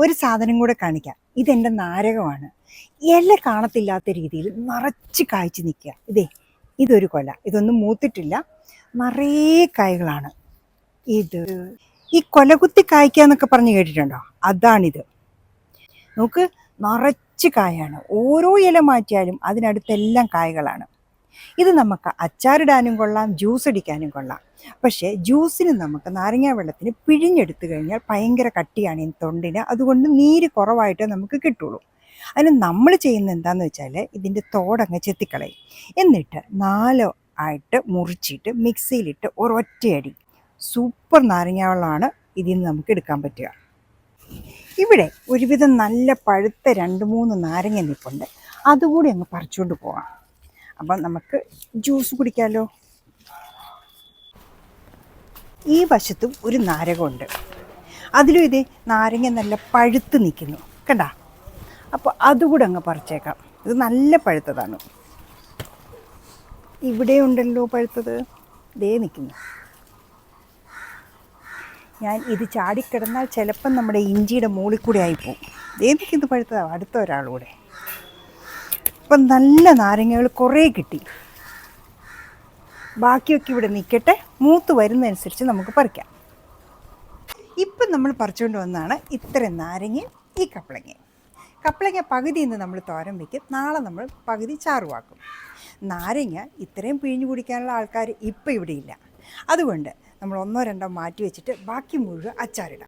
ഒരു സാധനം കൂടെ കാണിക്കാം. ഇതെന്റെ നാരകമാണ്. ഇല കാണത്തില്ലാത്ത രീതിയിൽ നിറച്ച് കായ്ച്ചു നിൽക്കുക. ഇതേ ഇതൊരു കൊല. ഇതൊന്നും മൂത്തിട്ടില്ല. നിറയെ കായ്കളാണ്. ഇത് ഈ കൊലകുത്തി കായ്ക്കുക എന്നൊക്കെ പറഞ്ഞ് കേട്ടിട്ടുണ്ടോ? അതാണിത്. നോക്ക് നിറച്ച് കായാണ്. ഓരോ ഇല മാറ്റിയാലും അതിനടുത്തെല്ലാം കായ്കളാണ്. ഇത് നമുക്ക് അച്ചാറിടാനും കൊള്ളാം ജ്യൂസ് അടിക്കാനും കൊള്ളാം. പക്ഷേ ജ്യൂസിന് നമുക്ക് നാരങ്ങാ വെള്ളത്തിന് പിഴിഞ്ഞെടുത്തു കഴിഞ്ഞാൽ ഭയങ്കര കട്ടിയാണ് ഈ തൊണ്ടിന്. അതുകൊണ്ട് നീര് കുറവായിട്ടേ നമുക്ക് കിട്ടുള്ളൂ. അതിന് നമ്മൾ ചെയ്യുന്ന എന്താണെന്ന് വെച്ചാൽ ഇതിന്റെ തോടങ്ങ് ചെത്തിക്കളയും. എന്നിട്ട് നാലോ ആയിട്ട് മുറിച്ചിട്ട് മിക്സിയിലിട്ട് ഒരൊറ്റയടി. സൂപ്പർ നാരങ്ങ വെള്ളമാണ് ഇതിൽ നിന്ന് നമുക്ക് എടുക്കാൻ പറ്റുക. ഇവിടെ ഒരുവിധം നല്ല പഴുത്ത രണ്ട് മൂന്ന് നാരങ്ങ നിൽപ്പുണ്ട് അതുകൂടി അങ്ങ് പറിച്ചുകൊണ്ട് പോകാം അപ്പം നമുക്ക് ജ്യൂസ് കുടിക്കാമല്ലോ ഈ വശത്തും ഒരു നാരകമുണ്ട്. അതിലും ഇതേ നാരങ്ങ നല്ല പഴുത്ത് നിൽക്കുന്നു. കണ്ട? അപ്പോൾ അതുകൂടെ അങ്ങ് പറിച്ചേക്കാം. ഇത് നല്ല പഴുത്തതാണ്. ഇവിടെ ഉണ്ടല്ലോ പഴുത്തത്. ദേ നിൽക്കുന്നു. ഞാൻ ഇത് ചാടിക്കിടന്നാൽ ചിലപ്പം നമ്മുടെ ഇഞ്ചിയുടെ മുകളിൽ കൂടെ ആയിപ്പോവും ദേ നിൽക്കുന്നു പഴുത്തതാണ് അടുത്ത ഒരാളൂടെ അപ്പം നല്ല നാരങ്ങകൾ കുറേ കിട്ടി. ബാക്കിയൊക്കെ ഇവിടെ നിൽക്കട്ടെ. മൂത്ത് വരുന്നതനുസരിച്ച് നമുക്ക് പറിക്കാം. ഇപ്പം നമ്മൾ പറിച്ചുകൊണ്ട് വന്നതാണ് ഇത്രയും നാരങ്ങയും ഈ കപ്പളങ്ങയും കപ്പളങ്ങ പകുതി ഇന്ന് നമ്മൾ തോരൻ വയ്ക്കും. നാളെ നമ്മൾ പകുതി ചാറുവാക്കും. നാരങ്ങ ഇത്രയും പിഴിഞ്ഞു കുടിക്കാനുള്ള ആൾക്കാർ ഇപ്പം ഇവിടെ ഇല്ല. അതുകൊണ്ട് നമ്മൾ ഒന്നോ രണ്ടോ മാറ്റി വെച്ചിട്ട് ബാക്കി മുഴുവൻ അച്ചാറിടാം.